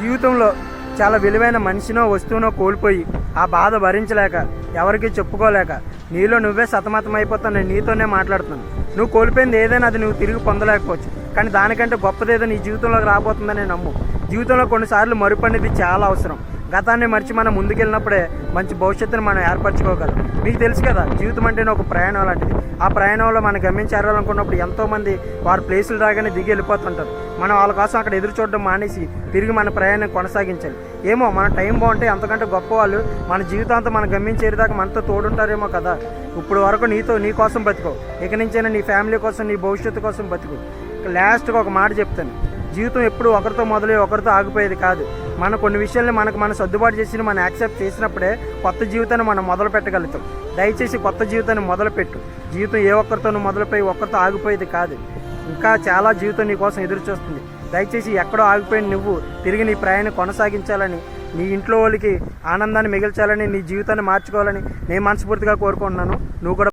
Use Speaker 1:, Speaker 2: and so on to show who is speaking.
Speaker 1: జీవితంలో చాలా విలువైన మనిషినో వస్తువునో కోల్పోయి ఆ బాధ భరించలేక ఎవరికి చెప్పుకోలేక నీలో నువ్వే సతమతం నేను నీతోనే మాట్లాడుతున్నాను. నువ్వు కోల్పోయింది ఏదైనా అది నువ్వు తిరిగి పొందలేకపోవచ్చు. కానీ దానికంటే గొప్పదేదో నీ జీవితంలోకి రాబోతుందని నమ్ము. జీవితంలో కొన్నిసార్లు మరుపు అనేది చాలా అవసరం. గతాన్ని మర్చి మనం ముందుకెళ్ళినప్పుడే మంచి భవిష్యత్తును మనం ఏర్పరచుకోగలం. మీకు తెలుసు కదా జీవితం అంటేనే ఒక ప్రయాణం లాంటిది ఆ ప్రయాణంలో మనం గమ్యం ఎంతోమంది వారి ప్లేసులు రాగానే దిగి వెళ్ళిపోతుంటారు. మనం వాళ్ళ కోసం అక్కడ ఎదురు చూడడం మానేసి తిరిగి మన ప్రయాణం కొనసాగించాలి. ఏమో మన టైం బాగుంటే అంతకంటే గొప్ప వాళ్ళు మన జీవితాంతం మనం గమ్యం చేరేదాకా మనతో తోడుంటారేమో కదా. ఇప్పుడు వరకు నీతో నీ కోసం బతుకో. ఇక నుంచైనా నీ ఫ్యామిలీ కోసం నీ భవిష్యత్తు కోసం బతుకు. లాస్ట్గా ఒక మాట చెప్తాను. జీవితం ఎప్పుడు ఒకరితో మొదలై ఒకరితో ఆగిపోయేది కాదు. మన కొన్ని విషయాల్ని మనకు మనం సర్దుబాటు చేసి మనం యాక్సెప్ట్ చేసినప్పుడే కొత్త జీవితాన్ని మనం మొదలు పెట్టగలుగుతాం. దయచేసి కొత్త జీవితాన్ని మొదలుపెట్టు జీవితం ఏ ఒక్కరితోనూ మొదలుపోయి ఒక్కరితో ఆగిపోయేది కాదు. ఇంకా చాలా జీవితం నీ కోసం ఎదురు చూస్తుంది. దయచేసి ఎక్కడో ఆగిపోయిన నువ్వు తిరిగి నీ ప్రయాణం కొనసాగించాలని నీ ఇంట్లో వాళ్ళకి ఆనందాన్ని మిగిల్చాలని నీ జీవితాన్ని మార్చుకోవాలని నేను మనస్ఫూర్తిగా కోరుకుంటున్నాను. నువ్వు కూడా